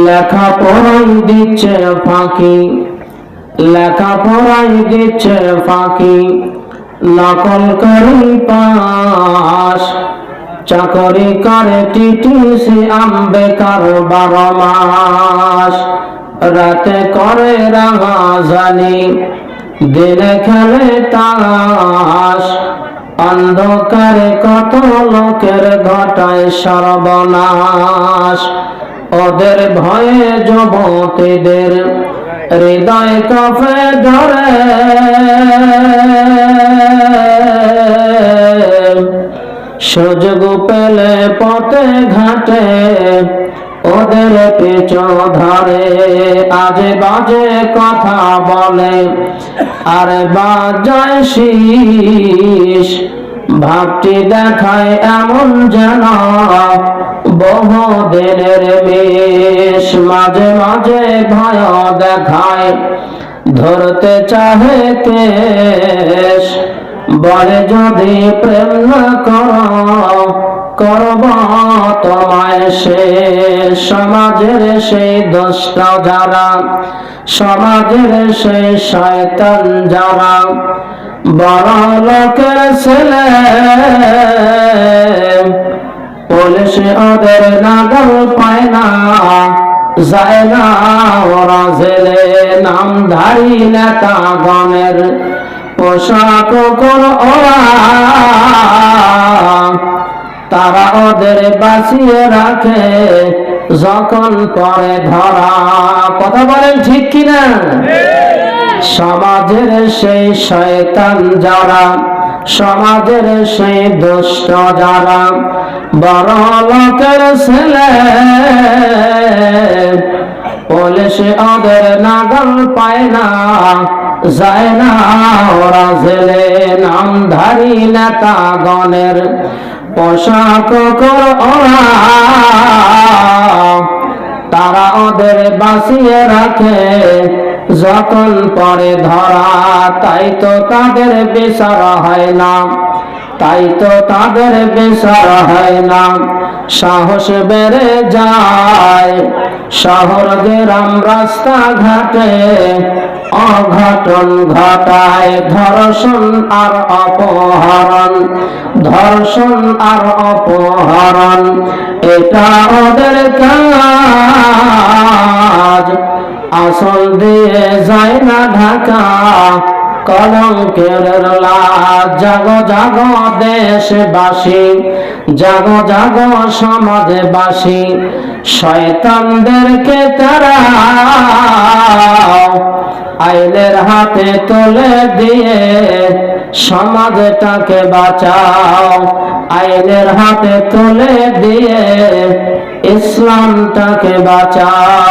লেখাপড়াই দিচ্ছে ফাঁকি, লেখাপড়াই দিচ্ছে ফাঁকি, নকল করি পাস, চাকরি করে টিটিসি আম বেকার বারো মাস, রাতে করে রাঙা জানি দিনে খেলে তাস, অন্ধকারে কত লোকের ঘটায় সর্বনাশ ওদের ভয়ে যুবতীদের হৃদয় কফে ধরে। সুযোগ পেলে পথে ঘাটে ওদের পিছ ধরে আজে বাজে কথা বলে। আরে বাজায় শীষ, ভাবটি দেখায় এমন যেন বহুদিনের বেশ মাঝে মাঝে ভয় দেখায়, ধরতে চাহে কেশ বলে যদি প্রেম না কর, করব তোমায় সে সমাজের সেই দুষ্ট যারা, সমাজের সেই শয়তান যারা, বড় লোকের ছেলে। পুলিশ ওদের নাগল পায় না। যায় না ওরা জেলে নামধারী নেতা গণের পোশাক কর ওরা। তারা ওদের বাঁচিয়ে রাখে যখন পরে ধরা। কথা বলেন ঠিক কিনা? সমাজের সেই শয়তান যারা সমাজের সেই দুষ্ট যারা, বড় লোকের ছেলে। পুলিশ ওদের নাগল পায় না, যায় না ওরা জেলে। নামধারী নেতা গণের পোশাক ওরা তারা ওদের বাঁচিয়ে রাখে। যখন পরে ধরা, তাই তো তাদের বিচার হয় না। তাই তো তাদের বিচার হয় না। সাহস বেড়ে যায়। শহর গ্রাম রাস্তা ঘাটে অঘটন ঘটায়। ধর্ষণ আর অপহরণ, ধর্ষণ আর অপহরণ। এটা ওদের কাজ আসল দিয়ে যায় না ঢাকা, কলঙ্কের লাজ জাগ জাগ দেশবাসী, জাগ জাগ সমাজবাসী, শয়তানদেরকে তারা আইনের হাতে তুলে দিয়ে সমাজটাকে বাঁচাও। আইনের হাতে তুলে দিয়ে ইসলামটাকে বাঁচাও।